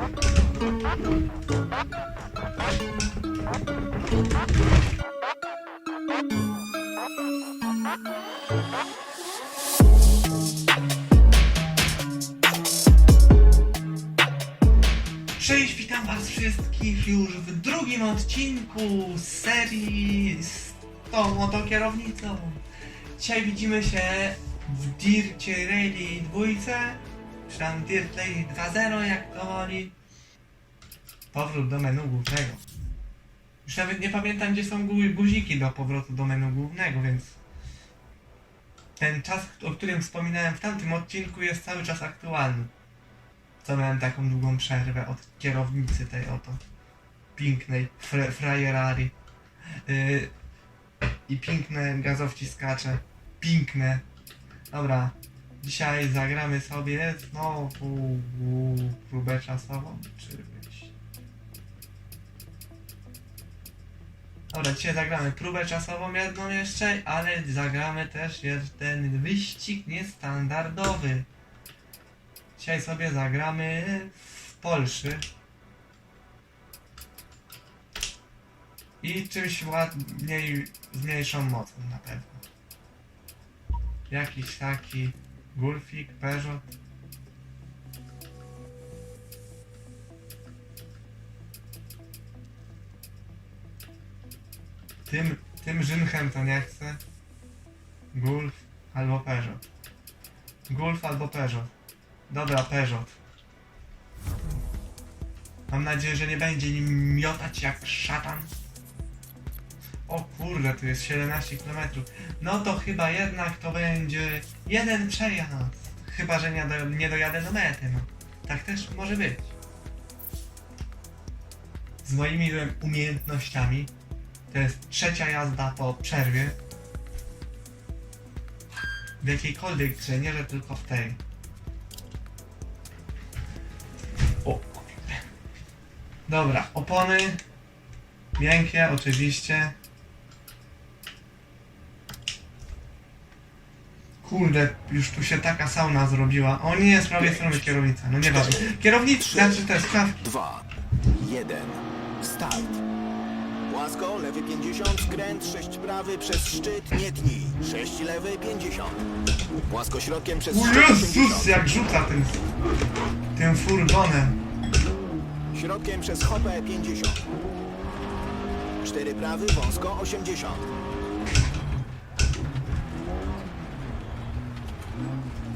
Cześć, witam was wszystkich już w drugim odcinku serii z tą oto kierownicą. Dzisiaj widzimy się w Dircie Rally 2, czy tam Dirt Rally 2.0 jak to woli. Powrót do menu głównego. Już nawet nie pamiętam gdzie są gu- guziki do powrotu do menu głównego, więc ten czas, o którym wspominałem w tamtym odcinku jest cały czas aktualny. Co miałem taką długą przerwę od kierownicy tej oto pięknej fr frajerari. Yy, i piękne gazowciskacze. Piękne. Dobra dzisiaj zagramy sobie znowu próbę czasową czy być dobra dzisiaj zagramy próbę czasową jedną jeszcze ale zagramy też jeden wyścig niestandardowy Dzisiaj sobie zagramy w Polszy. I czymś ładniej, z mniejszą mocą na pewno. Jakiś taki Gulfik, Peugeot. Tym, tym Rzymchem to nie chcę. Gulf albo Peugeot. Gulf albo Peugeot. Dobra, Peugeot. Mam nadzieję, że nie będzie nim miotać jak szatan. O kurde, tu jest 17 km. No to chyba jednak to będzie jeden przejazd. Chyba, że nie, do, nie dojadę do mety. No. Tak też może być. Z moimi umiejętnościami to jest trzecia jazda po przerwie. W jakiejkolwiek grze, nie że tylko w tej. O kurde. Dobra, opony. Miękkie, oczywiście. Kurde, już tu się taka sauna zrobiła. O nie, z prawej strony kierownica. No nieważne. Kierownica, znaczy te skawki. 2, 1, start. Łasko, lewy 50, skręt, 6 prawy przez szczyt, nie tnij. 6 lewy 50. Łasko środkiem przez szczyt Jezus, 80. jak rzuca tym, tym furgonem. Środkiem przez hopę 50. 4 prawy, wąsko 80.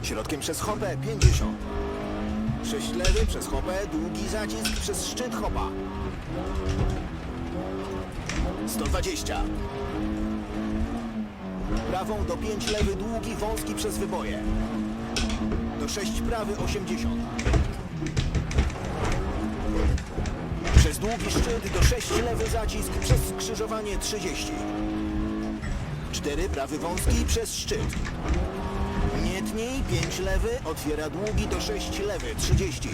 Środkiem przez hopę 50. 6 lewy przez hopę, długi zacisk przez szczyt hopa. 120. Prawą do 5 lewy, długi, wąski przez wyboje. Do 6 prawy 80. Przez długi szczyt do 6 lewy zacisk przez skrzyżowanie 30. 4 prawy wąski przez szczyt. Nie tnij, 5 lewy, otwiera długi do 6 lewy 30.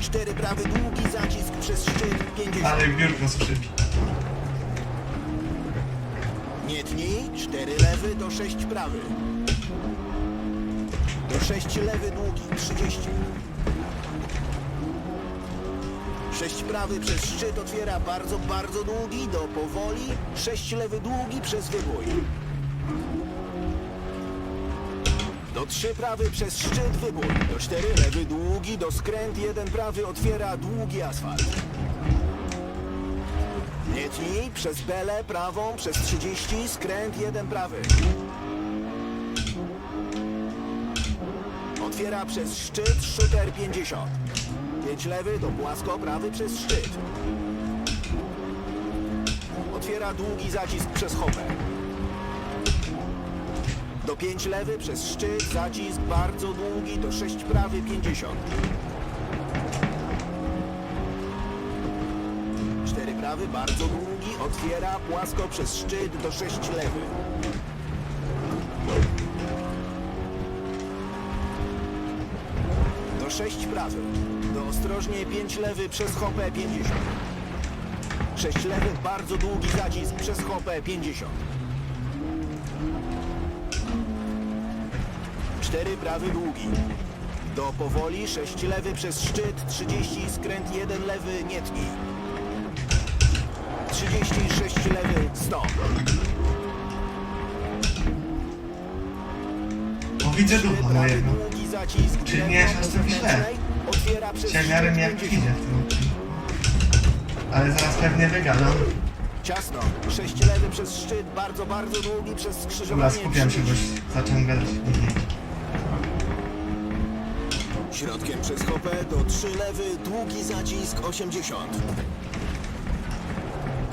4 prawy długi zacisk przez szczyt 50. Ale biurko skrzypi. Nie tnij, 4 lewy do 6 prawy. Do 6 lewy długi, 30. 6 prawy przez szczyt otwiera bardzo, bardzo długi do powoli. 6 lewy długi przez wybój. Do 3 prawy przez szczyt wybój. Do 4 lewy długi do skręt. 1 prawy otwiera długi asfalt. Nie przez belę prawą, przez 30, skręt jeden prawy. Otwiera przez szczyt, shooter 50. 5 lewy do płasko, prawy przez szczyt. Otwiera długi zacisk przez hopę. Do 5 lewy przez szczyt, zacisk bardzo długi, do 6 prawy 50. 4 prawy, bardzo długi, otwiera płasko przez szczyt do 6 lewy. 6 prawy, do ostrożnie 5 lewy przez hopę 50. 6 lewy, bardzo długi zacisk przez hopę 50. 4 prawy długi. Do powoli, 6 lewy przez szczyt, 30, skręt 1 lewy, nie tnij. 36 lewy, stop. Widzę ducha prawy, mojego. Czyli nie jest aż taki źle. szczyt mnie jak 50. idzie w tym odcinku. Ale zaraz pewnie wygadam. Ciasno, 6 lewy przez szczyt, bardzo, bardzo długi przez Dobra, skrzyżowanie. skupiam się, bo 30. już zacząłem gadać. Mhm. Środkiem przez hopę do 3 lewy, długi zacisk 80.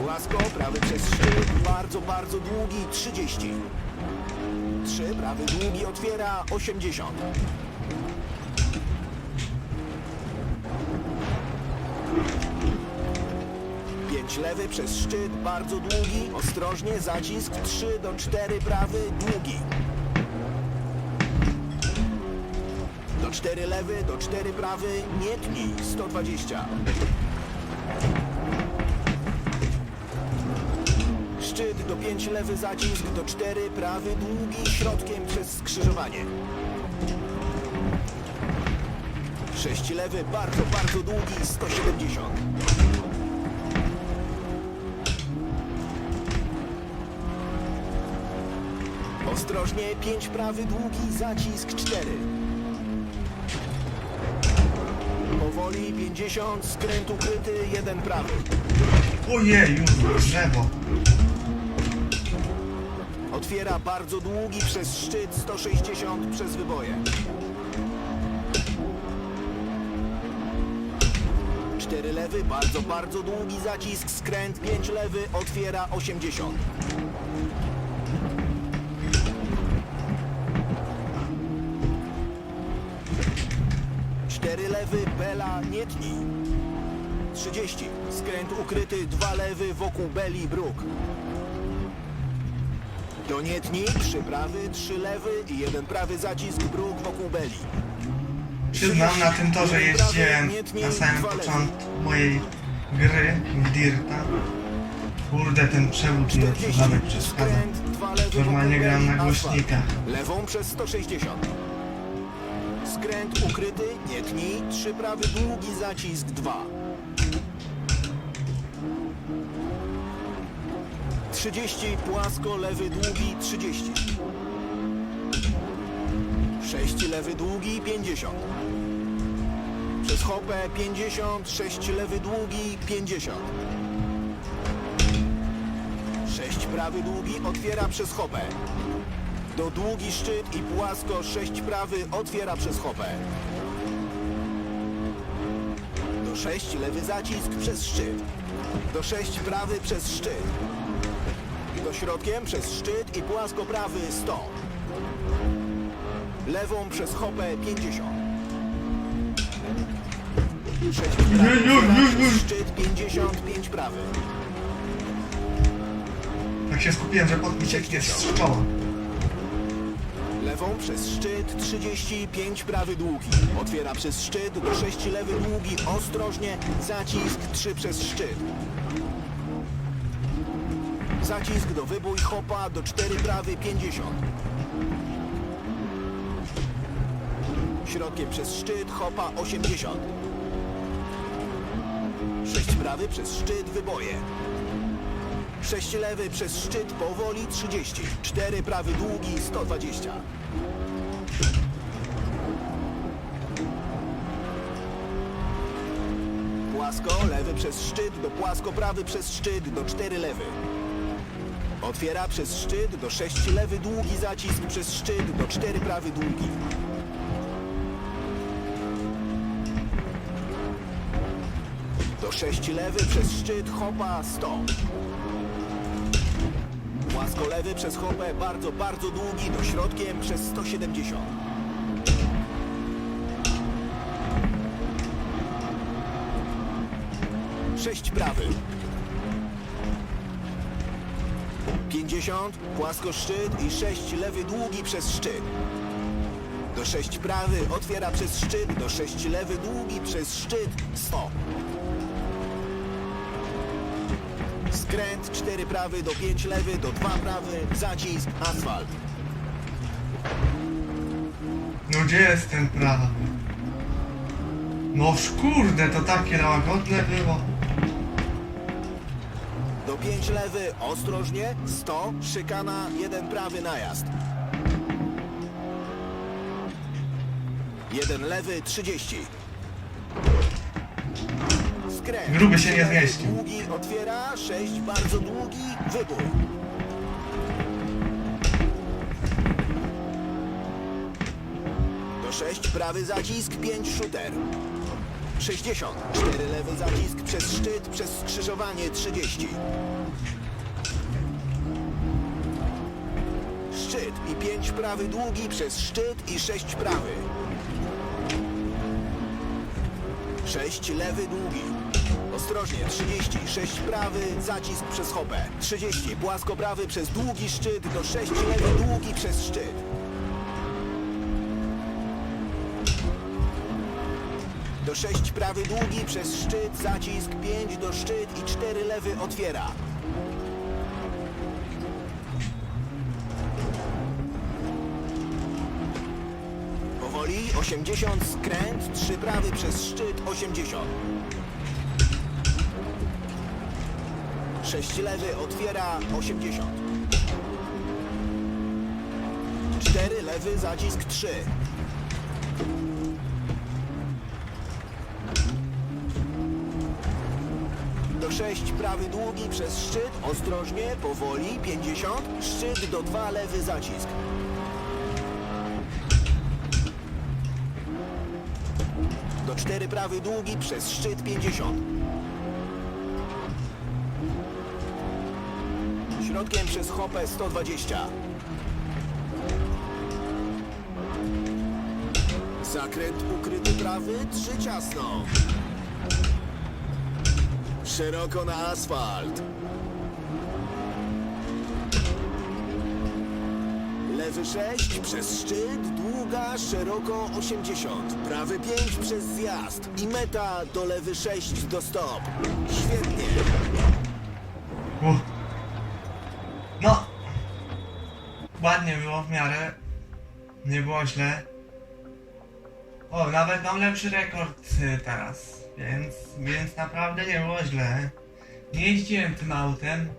Płasko, prawy przez szczyt, bardzo, bardzo długi 30. 3, prawy długi otwiera 80. Lewy przez szczyt, bardzo długi, ostrożnie, zacisk 3 do 4, prawy, długi. Do 4 lewy, do 4 prawy, nie tnij, 120. Szczyt do 5 lewy zacisk, do 4 prawy długi, środkiem przez skrzyżowanie. 6 lewy, bardzo, bardzo długi, 170. Ostrożnie, 5 prawy długi, zacisk 4. Powoli 50, skręt ukryty, jeden prawy. Ojej, już drzewo. Otwiera bardzo długi przez szczyt 160 przez wyboje. 4 lewy, bardzo, bardzo długi zacisk, skręt 5 lewy, otwiera 80. Cztery lewy, Bela, nie tnij. 30. Skręt ukryty, dwa lewy wokół Beli, bruk. Do nietni, trzy prawy, trzy lewy i jeden prawy zacisk bruk wokół beli. Przyznam, na tym torze jeździłem na samym początku mojej gry w Dirta. Kurde, ten przewód mi 40, odsuwanek przeszkadza. Normalnie gram na głośnikach. Lewą przez 160. Skręt ukryty, nie tnij, trzy prawy, długi zacisk, dwa. 30, płasko, lewy, długi, 30. 6 lewy, długi, 50. Przez hopę 50, 6 lewy, długi, 50. 6 prawy, długi, otwiera przez hopę. Do długi szczyt i płasko 6 prawy otwiera przez hopę. Do 6 lewy zacisk przez szczyt. Do 6 prawy przez szczyt. Do środkiem przez szczyt i płasko prawy 100. Lewą przez hopę 50. 6 prawy przez szczyt 55 prawy. Tak się skupiłem, że pod mi cieknie z czoła. Lewą przez szczyt 35 prawy długi. Otwiera przez szczyt do 6 lewy długi. Ostrożnie. Zacisk 3 przez szczyt. Zacisk do wybój hopa do 4 prawy 50. Środkiem przez szczyt hopa 80. 6 prawy przez szczyt wyboje. 6 lewy przez szczyt powoli 30. 4 prawy długi 120. Płasko lewy przez szczyt do płasko prawy przez szczyt do 4 lewy. Otwiera przez szczyt do 6 lewy długi zacisk przez szczyt do 4 prawy długi. Do 6 lewy przez szczyt hopa 100. Płasko lewy przez hopę bardzo, bardzo długi do środkiem przez 170. Sześć prawy. 50, płasko szczyt i 6 lewy długi przez szczyt. Do 6 prawy otwiera przez szczyt, do 6 lewy długi przez szczyt 100. Skręt 4 prawy do 5 lewy do 2 prawy, zacisk, asfalt. No gdzie jest ten prawa? No kurde, to takie łagodne było. Do 5 lewy, ostrożnie, 100, szykana, jeden prawy najazd. Jeden lewy, 30. Skręt. Gruby się nie zmieścił. Długi otwiera, 6 bardzo długi, wybór. Do 6 prawy zacisk, 5 shooter. 60. 4 lewy zacisk przez szczyt, przez skrzyżowanie 30. Szczyt i 5 prawy długi przez szczyt i 6 prawy. 6 lewy długi. Ostrożnie 30, 6 prawy, zacisk przez hopę. 30, płasko prawy przez długi szczyt do 6 lewy długi przez szczyt. Do 6 prawy długi przez szczyt, zacisk 5 do szczyt i 4 lewy otwiera. Powoli 80 skręt, 3 prawy przez szczyt 80. 6 lewy otwiera 80. 4 lewy zacisk 3. Do 6 prawy długi przez szczyt, ostrożnie, powoli, 50, szczyt do 2 lewy zacisk. Do 4 prawy długi przez szczyt 50. Środkiem przez hopę 120. Zakręt ukryty prawy, 3 ciasno. Szeroko na asfalt. Lewy 6 przez szczyt, długa, szeroko 80. Prawy 5 przez zjazd i meta do lewy 6 do stop. Świetnie. Uff. Ładnie było w miarę. Nie było źle. O, nawet mam lepszy rekord y, teraz. Więc, więc naprawdę nie było źle. Nie jeździłem tym autem.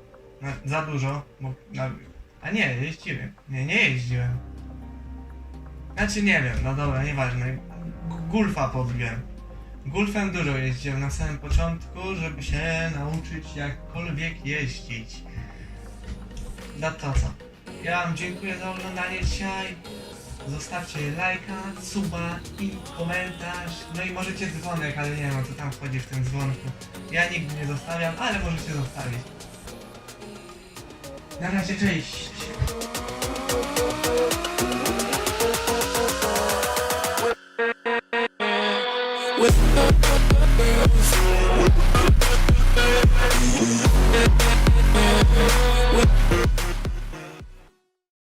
Na, za dużo. Bo, na, a nie, jeździłem. Nie, nie jeździłem. Znaczy nie wiem, no dobra, nieważne. Gulfa podbiłem. Gulfem dużo jeździłem na samym początku, żeby się nauczyć jakkolwiek jeździć. No to co? Ja Wam dziękuję za oglądanie dzisiaj. Zostawcie lajka, suba i komentarz. No i możecie dzwonek, ale nie wiem co tam wchodzi w tym dzwonku. Ja nigdy nie zostawiam, ale możecie zostawić. Na razie, cześć!